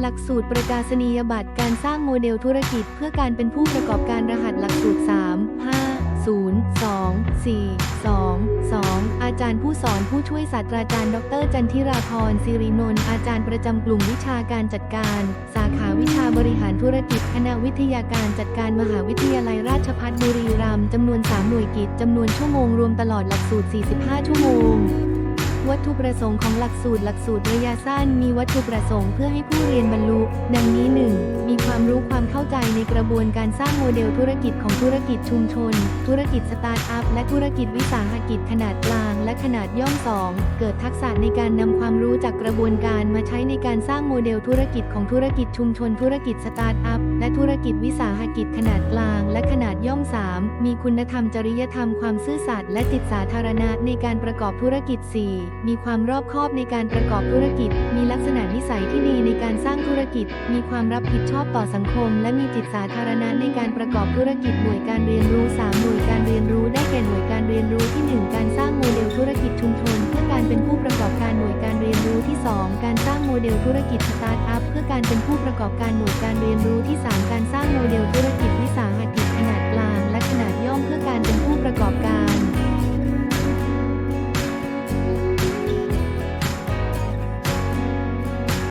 หลักสูตรประกาศนียบัตรการสร้างโมเดลธุรกิจเพื่อการเป็นผู้ประกอบการรหัสหลักสูตร 3 5 0 2 4 2 2 อาจารย์ผู้สอนผู้ช่วยศาสตราจารย์ ดร จันทิราพรสิรินนท์อาจารย์ประจำกลุ่มวิชาการจัดการ สาขาวิชาบริหารธุรกิจคณะวิทยาการจัดการมหาวิทยาลัยราชภัฏบุรีรัมย์จำนวน 3 หน่วยกิจจำนวนชั่วโมงรวมตลอดหลักสูตร 45 ชั่วโมง วัตถุประสงค์ของหลักสูตรหลักสูตรระยะสั้นมีวัตถุประสงค์เพื่อให้ผู้เรียนบรรลุ ดังนี้ 1. มีความรู้ความเข้าใจในกระบวนการสร้างโมเดลธุรกิจของธุรกิจชุมชน ธุรกิจสตาร์ทอัพและธุรกิจวิสาหกิจขนาดกลาง และขนาดย่อม 2. เกิดทักษะในการนำความรู้จากกระบวนการมาใช้ในการสร้างโมเดลธุรกิจของธุรกิจชุมชนธุรกิจสตาร์ทอัพ และธุรกิจวิสาหกิจขนาดกลาง และขนาดย่อม 3. มีคุณธรรมจริยธรรมความซื่อสัตย์และจิตสาธารณะในการประกอบธุรกิจ 4. มีความรอบคอบในการประกอบธุรกิจ มีลักษณะนิสัยที่ดีในการสร้างธุรกิจ มีความรับผิดชอบต่อสังคม และมีจิตสาธารณะในการประกอบธุรกิจหน่วยการเรียนรู้ 3 หน่วยการเรียนรู้ 2 การสร้างโมเดลธุรกิจสตาร์ทอัพเพื่อการเป็นผู้ประกอบการหน่วยการเรียนรู้ที่ 3 การสร้างโมเดลธุรกิจวิสาหกิจขนาดกลาง และขนาดย่อมเพื่อการเป็นผู้ประกอบ